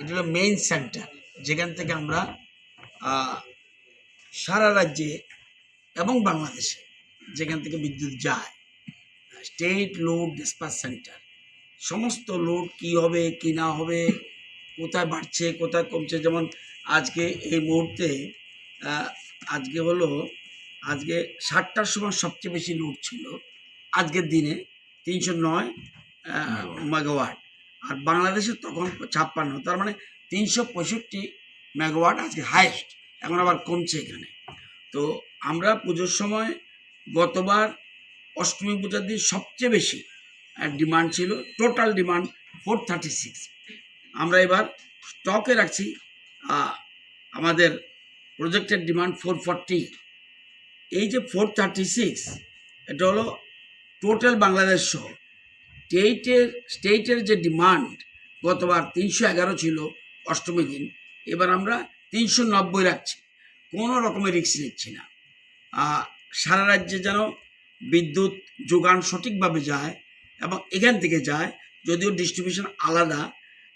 এটা হলো main centre যেখান থেকে আমরা সারা রাজ্যে এবং বাংলাদেশে যেখান থেকে বিদ্যুৎ যায় স্টেট লোড ডিসপাস সেন্টার সমস্ত লোড কি হবে কি না হবে কোথায় বাড়ছে কোথায় কমছে যেমন আজকে এই মুহূর্তে আজকে হলো আজকে সাতটার সময় সবচেয়ে বেশি লোড ছিল আজকের দিনে তিনশো নয় মেগাওয়াট আর বাংলাদেশে তখন ছাপ্পান্ন, তার মানে তিনশো পঁয়ষট্টি মেগাওয়াট আজকে হাইয়েস্ট এখন আবার কমছে এখানে। তো আমরা পুজোর সময় গতবার অষ্টমী পূজার দিন সবচেয়ে বেশি ডিমান্ড ছিল total demand four thirty six আমরা এবার স্টকে রাখছি আমাদের প্রজেক্টের ডিমান্ড ফোর ফর্টি এই যে ফোর থার্টি সিক্স এটা হলো টোটাল বাংলাদেশ সহ স্টেটের স্টেটের যে ডিমান্ড গতবার তিনশো এগারো ছিল অষ্টমী দিন, এবার আমরা তিনশো নব্বই রাখছি। কোনো রকমের রিক্স নিচ্ছি না। সারা রাজ্যে যেন বিদ্যুৎ যোগান সঠিকভাবে যায় এবং এখান থেকে যায়, যদিও ডিস্ট্রিবিউশন আলাদা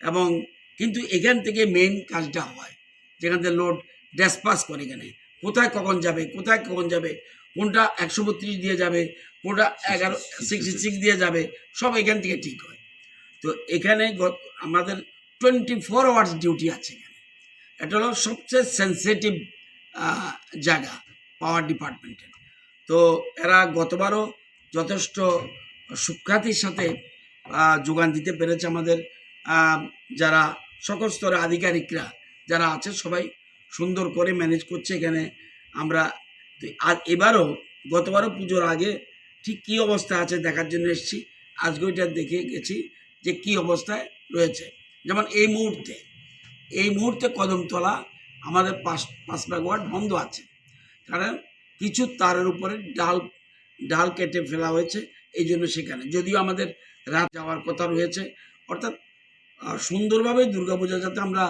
এবং কিন্তু এখান থেকে মেন কাজটা হয়, যেখান থেকে লোড ড্যাসপাস করে এখানে। কোথায় কখন যাবে, কোথায় কখন যাবে, কোনটা একশো বত্রিশ দিয়ে যাবে, কোনটা এগারো সিক্সটি সিক্স দিয়ে যাবে, সব এখান থেকে ঠিক হয়। তো এখানে আমাদের টোয়েন্টি ফোর আওয়ার্স ডিউটি আছে এখানে। এটা হলো সবচেয়ে সেন্সিটিভ জায়গা পাওয়ার ডিপার্টমেন্টের তো এরা গতবারও যথেষ্ট সুখ্যাতির সাথে যোগান দিতে পেরেছে আমাদের যারা সকল স্তরে আধিকারিকরা যারা আছে সবাই সুন্দর করে ম্যানেজ করছে এখানে। আমরা আর এবারও গতবারও পুজোর আগে ঠিক কী অবস্থা আছে দেখার জন্য এসেছি। আজকে ওইটা দেখে গেছি যে কী অবস্থায় রয়েছে। যেমন এই মুহূর্তে এই মুহূর্তে কদমতলা আমাদের পাঁচ পাঁচ মেগাওয়াট বন্ধ আছে। কারণ কিছু তারের উপরে ডাল ডাল কেটে ফেলা হয়েছে এই জন্য সেখানে। যদিও আমাদের রাত যাওয়ার কথা রয়েছে, অর্থাৎ সুন্দরভাবে দুর্গাপূজা যাতে আমরা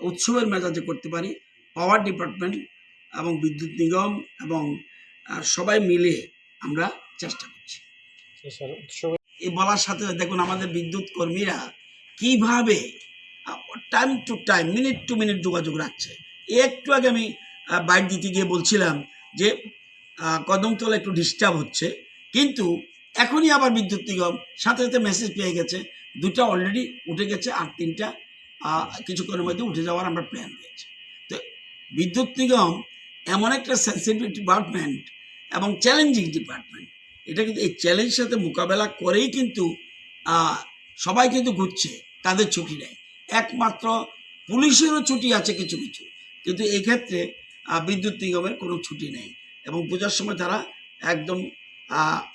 উৎসবের মেজাজে করতে পারি পাওয়ার ডিপার্টমেন্ট এবং বিদ্যুৎ নিগম এবং সবাই মিলে আমরা চেষ্টা করছি। এই বলার সাথে দেখুন আমাদের বিদ্যুৎ কর্মীরা কীভাবে time to time minute to minute যোগাযোগ রাখছে। একটু আগে আমি বাইট দিতে গিয়ে বলছিলাম যে কদমতলা একটু ডিস্টার্ব হচ্ছে, কিন্তু এখনই আবার বিদ্যুৎ নিগম সাথে সাথে মেসেজ পেয়ে গেছে। দুটা অলরেডি উঠে গেছে, আর তিনটা কিছুক্ষণের মধ্যে উঠে যাওয়ার আমরা প্ল্যান রয়েছে বিদ্যুৎ নিগম এমন একটা সেন্সিটিভ ডিপার্টমেন্ট এবং চ্যালেঞ্জিং ডিপার্টমেন্ট এটা কিন্তু এই চ্যালেঞ্জের সাথে মোকাবেলা করেই কিন্তু সবাই কিন্তু ঘুরছে তাদের ছুটি নেই। একমাত্র পুলিশেরও ছুটি আছে কিছু কিছু। কিন্তু এক্ষেত্রে বিদ্যুৎ নিগমের কোনো ছুটি নেই এবং পূজার সময় তারা একদম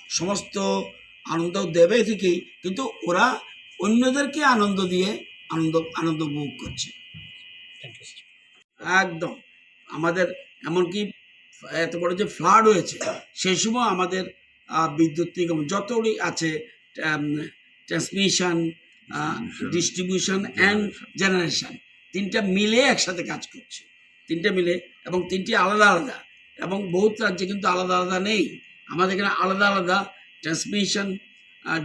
সমস্ত আনন্দ দেবে ঠিকই কিন্তু ওরা অন্যদেরকে আনন্দ দিয়ে আনন্দ আনন্দ উপভোগ করছে। একদম। আমাদের এমনকি এত বড় যে ফ্লাড হয়েছে সেই সময় আমাদের বিদ্যুৎ নিগম যতই আছে ট্রান্সমিশন ডিস্ট্রিবিউশন অ্যান্ড জেনারেশন তিনটা মিলে একসাথে কাজ করছে। তিনটে মিলে এবং তিনটি আলাদা আলাদা এবং বহুত রাজ্যে কিন্তু আলাদা আলাদা নেই। আমাদের এখানে আলাদা আলাদা ট্রান্সমিশন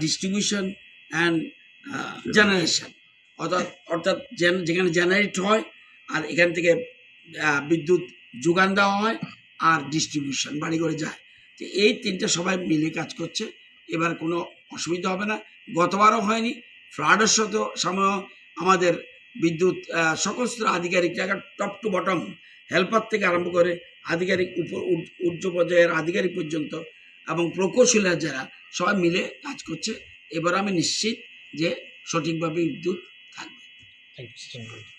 ডিস্ট্রিবিউশন অ্যান্ড জেনারেশন অর্থাৎ অর্থাৎ যেখানে জেনারেট হয় আর এখান থেকে বিদ্যুৎ যোগান দেওয়া হয় আর ডিস্ট্রিবিউশন বাড়ি করে যায়। তো এই তিনটে সবাই মিলে কাজ করছে। এবার কোনো অসুবিধা হবে না। গতবারও হয়নি। ফ্লাডের সাথে সময় আমাদের বিদ্যুৎ সকল স্তরের আধিকারিকরা টপ টু বটম হেল্পার থেকে আরম্ভ করে আধিকারিক উপর উচ্চ পর্যায়ের আধিকারিক পর্যন্ত এবং প্রকৌশলীরা যারা সবাই মিলে কাজ করছে। এবার আমি নিশ্চিত যে সঠিকভাবে বিদ্যুৎ থাকবে। Thank you